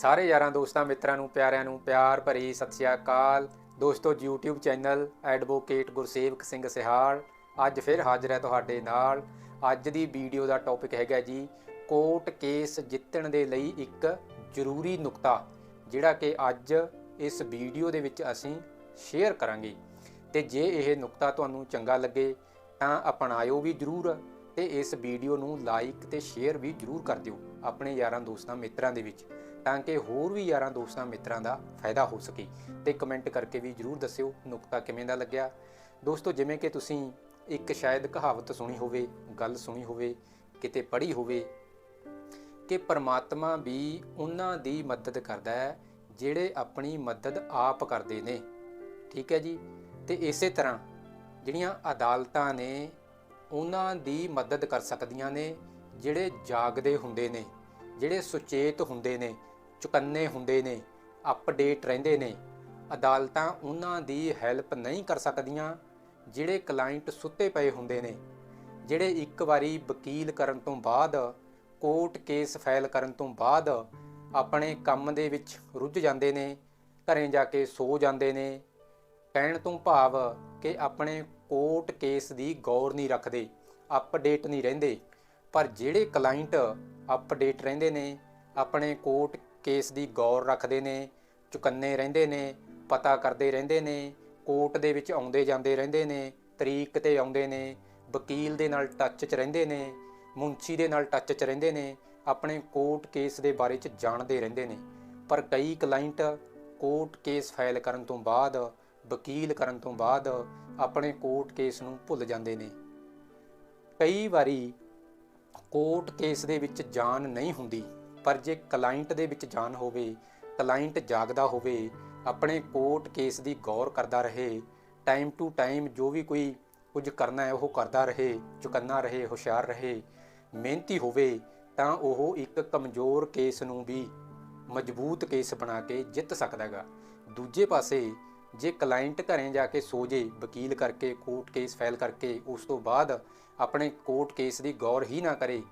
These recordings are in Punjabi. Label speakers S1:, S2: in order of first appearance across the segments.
S1: ਸਾਰੇ ਯਾਰਾਂ ਦੋਸਤਾਂ, ਮਿੱਤਰਾਂ ਨੂੰ, ਪਿਆਰਿਆਂ ਨੂੰ ਪਿਆਰ ਭਰੀ ਸਤਿ ਸ਼੍ਰੀ ਅਕਾਲ। ਦੋਸਤੋ, YouTube channel advocate Gursevak Singh Sihal ਅੱਜ ਫਿਰ ਹਾਜ਼ਰ ਹੈ ਤੁਹਾਡੇ ਨਾਲ। ਅੱਜ ਦੀ ਵੀਡੀਓ ਦਾ ਟੌਪਿਕ ਹੈਗਾ ਜੀ, ਕੋਰਟ ਕੇਸ ਜਿੱਤਣ ਦੇ ਲਈ ਇੱਕ ਜ਼ਰੂਰੀ ਨੁਕਤਾ, ਜਿਹੜਾ ਕਿ ਅੱਜ ਇਸ ਵੀਡੀਓ ਦੇ ਵਿੱਚ ਅਸੀਂ ਸ਼ੇਅਰ ਕਰਾਂਗੇ। ਤੇ ਜੇ ਇਹ ਨੁਕਤਾ ਤੁਹਾਨੂੰ ਚੰਗਾ ਲੱਗੇ, ਤਾਂ ਅਪਣਾਇਓ ਵੀ ਜ਼ਰੂਰ। ਤੇ ਇਸ ਵੀਡੀਓ ਨੂੰ ਲਾਈਕ ਤੇ ਸ਼ੇਅਰ ਵੀ ਜ਼ਰੂਰ ਕਰ ਦਿਓ ਆਪਣੇ ਯਾਰਾਂ ਦੋਸਤਾਂ ਮਿੱਤਰਾਂ ਦੇ ਵਿੱਚ, ਤਾਂ ਕਿ ਹੋਰ ਵੀ ਯਾਰਾਂ ਦੋਸਤਾਂ ਮਿੱਤਰਾਂ ਦਾ ਫਾਇਦਾ ਹੋ ਸਕੇ ਤੇ ਕਮੈਂਟ ਕਰਕੇ ਵੀ ਜ਼ਰੂਰ ਦੱਸਿਓ ਨੁਕਤਾ ਕਿਵੇਂ ਦਾ ਲੱਗਿਆ। ਦੋਸਤੋ, ਜਿਵੇਂ ਕਿ ਤੁਸੀਂ ਇੱਕ ਸ਼ਾਇਦ ਕਹਾਵਤ ਸੁਣੀ ਹੋਵੇ, ਗੱਲ ਸੁਣੀ ਹੋਵੇ, ਕਿਤੇ ਪੜ੍ਹੀ ਹੋਵੇ ਕਿ ਪਰਮਾਤਮਾ ਵੀ ਉਹਨਾਂ ਦੀ ਮਦਦ ਕਰਦਾ ਹੈ ਜਿਹੜੇ ਆਪਣੀ ਮਦਦ ਆਪ ਕਰਦੇ ਨੇ। ਠੀਕ ਹੈ ਜੀ? ਤੇ ਇਸੇ ਤਰ੍ਹਾਂ ਜਿਹੜੀਆਂ ਅਦਾਲਤਾਂ ਨੇ ਉਹਨਾਂ ਦੀ ਮਦਦ ਕਰ ਸਕਦੀਆਂ ਨੇ, ਜਿਹੜੇ ਜਾਗਦੇ ਹੁੰਦੇ ਨੇ, ਜਿਹੜੇ ਸੁਚੇਤ ਹੁੰਦੇ ਨੇ, ਚੁਕੰਨੇ ਹੁੰਦੇ ਨੇ ਅਪਡੇਟ ਰਹਿੰਦੇ ਨੇ, ਅਦਾਲਤਾਂ ਉਹਨਾਂ ਦੀ ਹੈਲਪ ਨਹੀਂ ਕਰ ਸਕਦੀਆਂ, ਜਿਹੜੇ ਕਲਾਇੰਟ ਸੁੱਤੇ ਪਏ ਹੁੰਦੇ ਨੇ, ਜਿਹੜੇ ਇੱਕ ਵਾਰੀ ਵਕੀਲ ਕਰਨ ਤੋਂ ਬਾਅਦ ਕੋਰਟ ਕੇਸ ਫਾਈਲ ਕਰਨ ਤੋਂ ਬਾਅਦ ਆਪਣੇ ਕੰਮ ਦੇ ਵਿੱਚ ਰੁੱਝ ਜਾਂਦੇ ਨੇ, ਘਰੇ ਜਾ ਕੇ ਸੋ ਜਾਂਦੇ ਨੇ, ਕਹਿਣ ਤੋਂ ਭਾਵ ਕਿ ਆਪਣੇ ਕੋਰਟ ਕੇਸ ਦੀ ਗੌਰ ਨਹੀਂ ਰੱਖਦੇ ਅਪਡੇਟ ਨਹੀਂ ਰਹਿੰਦੇ। ਪਰ ਜਿਹੜੇ ਕਲਾਇੰਟ ਅਪਡੇਟ ਰਹਿੰਦੇ ਨੇ, ਆਪਣੇ ਕੋਰਟ ਕੇਸ ਦੀ ਗੌਰ ਰੱਖਦੇ ਨੇ, ਚੁਕੰਨੇ ਰਹਿੰਦੇ ਨੇ, ਪਤਾ ਕਰਦੇ ਰਹਿੰਦੇ ਨੇ, ਕੋਰਟ ਦੇ ਵਿੱਚ ਆਉਂਦੇ ਜਾਂਦੇ ਰਹਿੰਦੇ ਨੇ, ਤਰੀਕ ਤੇ ਆਉਂਦੇ ਨੇ, ਵਕੀਲ ਦੇ ਨਾਲ ਟੱਚ 'ਚ ਰਹਿੰਦੇ ਨੇ ਮੁੰਸ਼ੀ ਦੇ ਨਾਲ ਟੱਚ 'ਚ ਰਹਿੰਦੇ ਨੇ, ਆਪਣੇ ਕੋਰਟ ਕੇਸ ਦੇ ਬਾਰੇ 'ਚ ਜਾਣਦੇ ਰਹਿੰਦੇ ਨੇ। ਪਰ ਕਈ ਕਲਾਇੰਟ ਕੋਰਟ ਕੇਸ ਫਾਈਲ ਕਰਨ ਤੋਂ ਬਾਅਦ, ਵਕੀਲ ਕਰਨ ਤੋਂ ਬਾਅਦ ਆਪਣੇ ਕੋਰਟ ਕੇਸ ਨੂੰ ਭੁੱਲ ਜਾਂਦੇ ਨੇ। ਕਈ ਵਾਰੀ ਕੋਰਟ ਕੇਸ ਦੇ ਵਿੱਚ ਜਾਨ ਨਹੀਂ ਹੁੰਦੀ, ਪਰ ਜੇ ਕਲਾਇੰਟ ਦੇ ਵਿੱਚ ਜਾਨ ਹੋਵੇ, ਕਲਾਇੰਟ ਜਾਗਦਾ ਹੋਵੇ, ਆਪਣੇ ਕੋਰਟ ਕੇਸ ਦੀ ਗੌਰ ਕਰਦਾ ਰਹੇ, ਟਾਈਮ ਟੂ ਟਾਈਮ ਜੋ ਵੀ ਕੋਈ ਕੁਝ ਕਰਨਾ ਹੈ ਉਹ ਕਰਦਾ ਰਹੇ, ਚੁਕੰਨਾ ਰਹੇ, ਹੁਸ਼ਿਆਰ ਰਹੇ, ਮਿਹਨਤੀ ਹੋਵੇ, ਤਾਂ ਉਹ ਇੱਕ ਕਮਜ਼ੋਰ ਕੇਸ ਨੂੰ ਵੀ ਮਜ਼ਬੂਤ ਕੇਸ ਬਣਾ ਕੇ ਜਿੱਤ ਸਕਦਾ ਹੈਗਾ। ਦੂਜੇ ਪਾਸੇ ਜੇ ਕਲਾਇੰਟ ਘਰੇ ਜਾ ਕੇ ਸੋ ਜੇ, ਵਕੀਲ ਕਰਕੇ, ਕੋਰਟ ਕੇਸ ਫਾਈਲ ਕਰਕੇ, ਉਸ ਤੋਂ ਬਾਅਦ ਆਪਣੇ ਕੋਰਟ ਕੇਸ ਦੀ ਗੌਰ ਹੀ ਨਾ ਕਰੇ,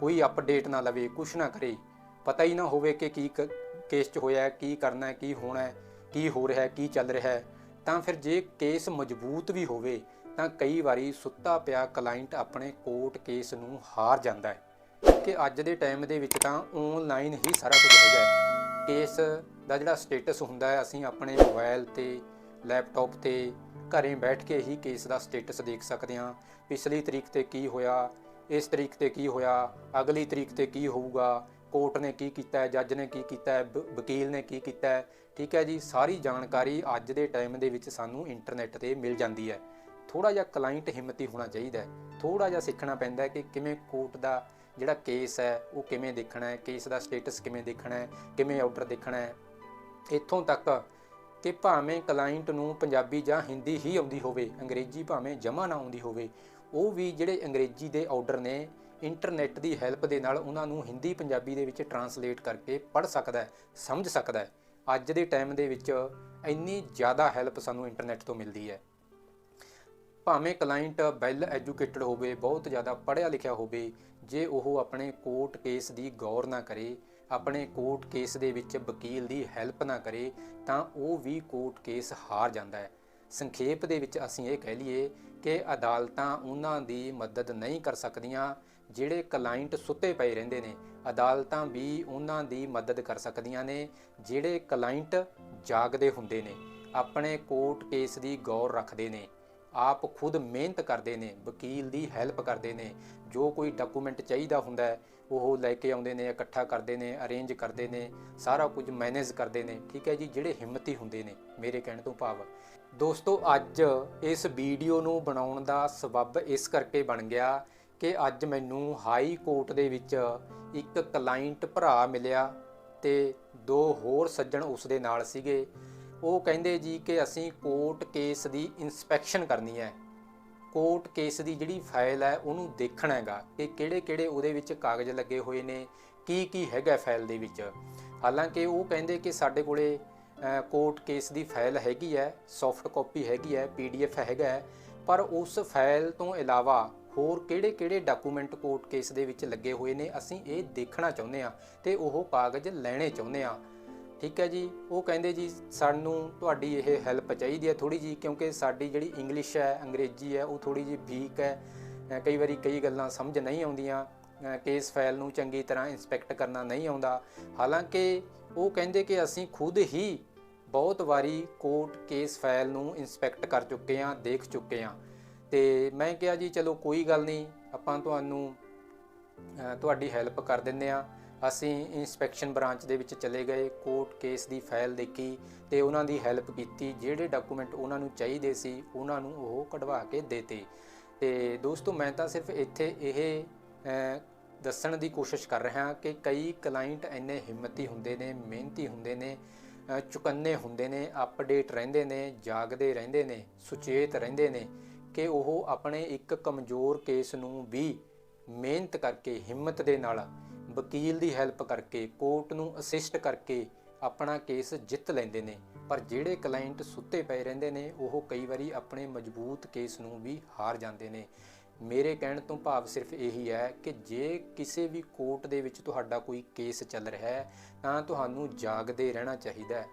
S1: ਕੋਈ ਅਪਡੇਟ ਨਾ ਲਵੇ, ਕੁਛ ਨਾ ਕਰੇ, ਪਤਾ ਹੀ ਨਾ ਹੋਵੇ ਕਿ ਕੀ ਕ- ਕੇਸ 'ਚ ਹੋਇਆ, ਕੀ ਕਰਨਾ ਹੈ ਕੀ ਹੋਣਾ ਹੈ ਕੀ ਹੋ ਰਿਹਾ ਹੈ ਕੀ ਚੱਲ ਰਿਹਾ ਹੈ, ਤਾਂ ਫਿਰ ਜੇ ਕੇਸ ਮਜ਼ਬੂਤ ਵੀ ਹੋਵੇ, ਤਾਂ ਕਈ ਵਾਰੀ ਸੁੱਤਾ ਪਿਆ ਕਲਾਇੰਟ ਆਪਣੇ ਕੋਰਟ ਕੇਸ ਨੂੰ ਹਾਰ ਜਾਂਦਾ ਹੈ। ਕਿ ਅੱਜ ਦੇ ਟਾਈਮ ਦੇ ਵਿੱਚ ਤਾਂ ਆਨਲਾਈਨ ਹੀ ਸਾਰਾ ਕੁਝ ਹੋ ਗਿਆ ਕੇਸ ਦਾ ਜਿਹੜਾ ਸਟੇਟਸ ਹੁੰਦਾ ਹੈ, ਅਸੀਂ ਆਪਣੇ ਮੋਬਾਈਲ ਤੇ ਲੈਪਟਾਪ ਤੇ ਘਰੇ ਬੈਠ ਕੇ ਹੀ ਕੇਸ ਦਾ ਸਟੇਟਸ ਦੇਖ ਸਕਦੇ ਹਾਂ। ਪਿਛਲੀ ਤਰੀਕ ਤੇ ਕੀ ਹੋਇਆ, ਇਸ ਤਰੀਕ ਤੇ ਕੀ ਹੋਇਆ, ਅਗਲੀ ਤਰੀਕ ਤੇ ਕੀ ਹੋਊਗਾ ਕੋਰਟ ਨੇ ਕੀ ਕੀਤਾ ਹੈ ਜੱਜ ਨੇ ਕੀ ਕੀਤਾ ਹੈ, ਵ- ਵਕੀਲ ਨੇ ਕੀ ਕੀਤਾ ਹੈ, ਠੀਕ ਹੈ ਜੀ? ਸਾਰੀ ਜਾਣਕਾਰੀ ਅੱਜ ਦੇ ਟਾਈਮ ਦੇ ਵਿੱਚ ਸਾਨੂੰ ਇੰਟਰਨੈਟ ਤੇ ਮਿਲ ਜਾਂਦੀ ਹੈ। ਥੋੜਾ ਜਿਹਾ ਕਲਾਇੰਟ ਹਿੰਮਤੀ ਹੋਣਾ ਚਾਹੀਦਾ ਹੈ। ਥੋੜਾ ਜਿਹਾ ਸਿੱਖਣਾ ਪੈਂਦਾ ਹੈ ਕਿ ਕਿਵੇਂ ਕੋਰਟ ਦਾ ਜਿਹੜਾ ਕੇਸ ਹੈ, ਉਹ ਕਿਵੇਂ ਦੇਖਣਾ ਹੈ ਕੇਸ ਦਾ ਸਟੇਟਸ ਕਿਵੇਂ ਦੇਖਣਾ ਹੈ, ਕਿਵੇਂ ਆਰਡਰ ਦੇਖਣਾ ਹੈ। ਇੱਥੋਂ ਤੱਕ ਕਿ ਭਾਵੇਂ ਕਲਾਇੰਟ ਨੂੰ ਪੰਜਾਬੀ ਜਾਂ ਹਿੰਦੀ ਹੀ ਆਉਂਦੀ ਹੋਵੇ, ਅੰਗਰੇਜ਼ੀ ਭਾਵੇਂ ਜਮਾ ਨਾ ਆਉਂਦੀ ਹੋਵੇ, ਉਹ ਵੀ ਜਿਹੜੇ ਅੰਗਰੇਜ਼ੀ ਦੇ ਆਰਡਰ ਨੇ, ਇੰਟਰਨੈਟ ਦੀ ਹੈਲਪ ਦੇ ਨਾਲ ਉਹਨਾਂ ਨੂੰ ਹਿੰਦੀ ਪੰਜਾਬੀ ਦੇ ਵਿੱਚ ਟਰਾਂਸਲੇਟ ਕਰਕੇ ਪੜ੍ਹ ਸਕਦਾ ਹੈ, ਸਮਝ ਸਕਦਾ ਹੈ। ਅੱਜ ਦੇ ਟਾਈਮ ਦੇ ਵਿੱਚ ਇੰਨੀ ਜ਼ਿਆਦਾ ਹੈਲਪ ਸਾਨੂੰ ਇੰਟਰਨੈਟ ਤੋਂ ਮਿਲਦੀ ਹੈ। ਭਾਵੇਂ ਕਲਾਇੰਟ ਵੈਲ ਐਜੂਕੇਟਡ ਹੋਵੇ, ਬਹੁਤ ਜ਼ਿਆਦਾ ਪੜ੍ਹਿਆ ਲਿਖਿਆ ਹੋਵੇ, ਜੇ ਉਹ ਆਪਣੇ ਕੋਰਟ ਕੇਸ ਦੀ ਗੌਰ ਨਾ ਕਰੇ ਆਪਣੇ ਕੋਰਟ ਕੇਸ ਦੇ ਵਿੱਚ ਵਕੀਲ ਦੀ ਹੈਲਪ ਨਾ ਕਰੇ ਤਾਂ ਉਹ ਵੀ ਕੋਰਟ ਕੇਸ ਹਾਰ ਜਾਂਦਾ ਹੈ। ਸੰਖੇਪ ਦੇ ਵਿੱਚ ਅਸੀਂ ਇਹ ਕਹਿ ਲਈਏ ਕਿ ਅਦਾਲਤਾਂ ਉਹਨਾਂ ਦੀ ਮਦਦ ਨਹੀਂ ਕਰ ਸਕਦੀਆਂ ਜਿਹੜੇ ਕਲਾਇੰਟ ਸੁੱਤੇ ਪਏ ਰਹਿੰਦੇ ਨੇ। ਅਦਾਲਤਾਂ ਵੀ ਉਹਨਾਂ ਦੀ ਮਦਦ ਕਰ ਸਕਦੀਆਂ ਨੇ ਜਿਹੜੇ ਕਲਾਇੰਟ ਜਾਗਦੇ ਹੁੰਦੇ ਨੇ। ਆਪਣੇ ਕੋਰਟ ਕੇਸ ਦੀ ਗੌਰ ਰੱਖਦੇ ਨੇ। ਆਪ ਖੁਦ ਮਿਹਨਤ ਕਰਦੇ ਨੇ, ਵਕੀਲ ਦੀ ਹੈਲਪ ਕਰਦੇ ਨੇ, ਜੋ ਕੋਈ ਡਾਕੂਮੈਂਟ ਚਾਹੀਦਾ ਹੁੰਦਾ ਹੈ, ਉਹ ਲੈ ਕੇ ਆਉਂਦੇ ਨੇ, ਇਕੱਠਾ ਕਰਦੇ ਨੇ ਅਰੇਂਜ ਕਰਦੇ ਨੇ, ਸਾਰਾ ਕੁਝ ਮੈਨੇਜ ਕਰਦੇ ਨੇ, ਠੀਕ ਹੈ ਜੀ, ਜਿਹੜੇ ਹਿੰਮਤੀ ਹੁੰਦੇ ਨੇ, ਮੇਰੇ ਕਹਿਣ ਤੋਂ ਭਾਵ। ਦੋਸਤੋ, ਅੱਜ ਇਸ ਵੀਡੀਓ ਨੂੰ ਬਣਾਉਣ ਦਾ ਸਬਬ ਇਸ ਕਰਕੇ ਬਣ ਗਿਆ ਕਿ ਅੱਜ ਮੈਨੂੰ ਹਾਈ ਕੋਰਟ ਦੇ ਵਿੱਚ ਇੱਕ ਕਲਾਇੰਟ ਭਰਾ ਮਿਲਿਆ ਤੇ ਦੋ ਹੋਰ ਸੱਜਣ ਉਸ ਦੇ ਨਾਲ ਸੀਗੇ। ਉਹ ਕਹਿੰਦੇ ਜੀ ਕਿ ਅਸੀਂ ਕੋਰਟ ਕੇਸ ਦੀ ਇਨਸਪੈਕਸ਼ਨ ਕਰਨੀ ਹੈ। ਕੋਰਟ ਕੇਸ ਦੀ ਜਿਹੜੀ ਫਾਈਲ ਹੈ ਉਹਨੂੰ ਦੇਖਣਾ ਹੈਗਾ ਕਿ ਕਿਹੜੇ-ਕਿਹੜੇ ਉਹਦੇ ਵਿੱਚ ਕਾਗਜ਼ ਲੱਗੇ ਹੋਏ ਨੇ ਕੀ ਕੀ ਹੈਗਾ ਫਾਈਲ ਦੇ ਵਿੱਚ। ਹਾਲਾਂਕਿ ਉਹ ਕਹਿੰਦੇ ਕਿ ਸਾਡੇ ਕੋਲੇ ਕੋਰਟ ਕੇਸ ਦੀ ਫਾਈਲ ਹੈਗੀ ਹੈ ਸੌਫਟ ਕਾਪੀ ਹੈਗੀ ਹੈ ਪੀਡੀਐਫ ਹੈਗਾ ਹੈ, ਪਰ ਉਸ ਫਾਈਲ ਤੋਂ ਇਲਾਵਾ ਹੋਰ ਕਿਹੜੇ-ਕਿਹੜੇ ਡਾਕੂਮੈਂਟ ਕੋਰਟ ਕੇਸ ਦੇ ਵਿੱਚ ਲੱਗੇ ਹੋਏ ਨੇ ਅਸੀਂ ਇਹ ਦੇਖਣਾ ਚਾਹੁੰਦੇ ਆ ਤੇ ਉਹ ਕਾਗਜ਼ ਲੈਣੇ ਚਾਹੁੰਦੇ ਆ ਠੀਕ ਹੈ ਜੀ, ਉਹ ਕਹਿੰਦੇ ਜੀ, ਸਾਨੂੰ ਤੁਹਾਡੀ ਇਹ ਹੈਲਪ ਚਾਹੀਦੀ ਹੈ ਥੋੜੀ ਜੀ ਕਿਉਂਕਿ ਸਾਡੀ ਜਿਹੜੀ ਇੰਗਲਿਸ਼ ਹੈ, ਅੰਗਰੇਜ਼ੀ ਹੈ, ਉਹ ਥੋੜੀ ਜੀ ਵੀਕ ਹੈ। ਕਈ ਵਾਰੀ ਕਈ ਗੱਲਾਂ ਸਮਝ ਨਹੀਂ ਆਉਂਦੀਆਂ। ਕੇਸ ਫਾਈਲ ਨੂੰ ਚੰਗੀ ਤਰ੍ਹਾਂ ਇਨਸਪੈਕਟ ਕਰਨਾ ਨਹੀਂ ਆਉਂਦਾ। ਹਾਲਾਂਕਿ ਉਹ ਕਹਿੰਦੇ ਕਿ ਅਸੀਂ ਖੁਦ ਹੀ ਬਹੁਤ ਵਾਰੀ ਕੋਰਟ ਕੇਸ ਫਾਈਲ ਨੂੰ ਇਨਸਪੈਕਟ ਕਰ ਚੁੱਕੇ ਹਾਂ, ਦੇਖ ਚੁੱਕੇ ਹਾਂ। ਤੇ ਮੈਂ ਕਿਹਾ ਜੀ, ਚਲੋ ਕੋਈ ਗੱਲ ਨਹੀਂ, ਆਪਾਂ ਤੁਹਾਨੂੰ ਤੁਹਾਡੀ ਹੈਲਪ ਕਰ ਦਿੰਦੇ ਆ ਅਸੀਂ ਇਨਸਪੈਕਸ਼ਨ ਬ੍ਰਾਂਚ ਦੇ ਵਿੱਚ ਚਲੇ ਗਏ, ਕੋਰਟ ਕੇਸ ਦੀ ਫਾਈਲ ਦੇਖੀ ਤੇ ਉਹਨਾਂ ਦੀ ਹੈਲਪ ਕੀਤੀ। ਜਿਹੜੇ ਡਾਕੂਮੈਂਟ ਉਹਨਾਂ ਨੂੰ ਚਾਹੀਦੇ ਸੀ, ਉਹਨਾਂ ਨੂੰ ਉਹ ਕਢਵਾ ਕੇ ਦੇਤੇ। ਤੇ ਦੋਸਤੋ, ਮੈਂ ਤਾਂ ਸਿਰਫ ਇੱਥੇ ਇਹ ਦੱਸਣ ਦੀ ਕੋਸ਼ਿਸ਼ ਕਰ ਰਿਹਾ ਕਿ ਕਈ ਕਲਾਇੰਟ ਇੰਨੇ ਹਿੰਮਤੀ ਹੁੰਦੇ ਨੇ, ਮਿਹਨਤੀ ਹੁੰਦੇ ਨੇ ਚੁਕੰਨੇ ਹੁੰਦੇ ਨੇ, ਅਪਡੇਟ ਰਹਿੰਦੇ ਨੇ, ਜਾਗਦੇ ਰਹਿੰਦੇ ਨੇ, ਸੁਚੇਤ ਰਹਿੰਦੇ ਨੇ ਕਿ ਉਹ ਆਪਣੇ ਇੱਕ ਕਮਜ਼ੋਰ ਕੇਸ ਨੂੰ ਵੀ ਮਿਹਨਤ ਕਰਕੇ, ਹਿੰਮਤ ਦੇ ਨਾਲ ਵਕੀਲ ਦੀ ਹੈਲਪ ਕਰਕੇ ਕੋਰਟ ਨੂੰ ਅਸਿਸਟ ਕਰਕੇ ਆਪਣਾ ਕੇਸ ਜਿੱਤ ਲੈਂਦੇ ਨੇ। ਪਰ ਜਿਹੜੇ ਕਲਾਇੰਟ ਸੁੱਤੇ ਪਏ ਰਹਿੰਦੇ ਨੇ, ਉਹ ਕਈ ਵਾਰੀ ਆਪਣੇ ਮਜ਼ਬੂਤ ਕੇਸ ਨੂੰ ਵੀ ਹਾਰ ਜਾਂਦੇ ਨੇ। ਮੇਰੇ ਕਹਿਣ ਤੋਂ ਭਾਵ ਸਿਰਫ ਇਹੀ ਹੈ ਕਿ ਜੇ ਕਿਸੇ ਵੀ ਕੋਰਟ ਦੇ ਵਿੱਚ ਤੁਹਾਡਾ ਕੋਈ ਕੇਸ ਚੱਲ ਰਿਹਾ ਹੈ, ਤਾਂ ਤੁਹਾਨੂੰ ਜਾਗਦੇ ਰਹਿਣਾ ਚਾਹੀਦਾ ਹੈ।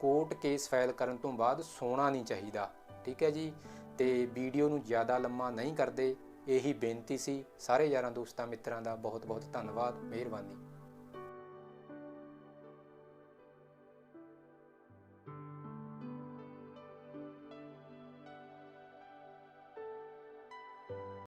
S1: ਕੋਰਟ ਕੇਸ ਫਾਈਲ ਕਰਨ ਤੋਂ ਬਾਅਦ ਸੋਣਾ ਨਹੀਂ ਚਾਹੀਦਾ, ਠੀਕ ਹੈ ਜੀ? ਤੇ ਵੀਡੀਓ ਨੂੰ ਜ਼ਿਆਦਾ ਲੰਮਾ ਨਹੀਂ ਕਰਦੇ। ਇਹੀ ਬੇਨਤੀ ਸੀ ਸਾਰੇ ਯਾਰਾਂ ਦੋਸਤਾਂ ਮਿੱਤਰਾਂ ਦਾ ਬਹੁਤ ਬਹੁਤ ਧੰਨਵਾਦ ਮਿਹਰਬਾਨੀ।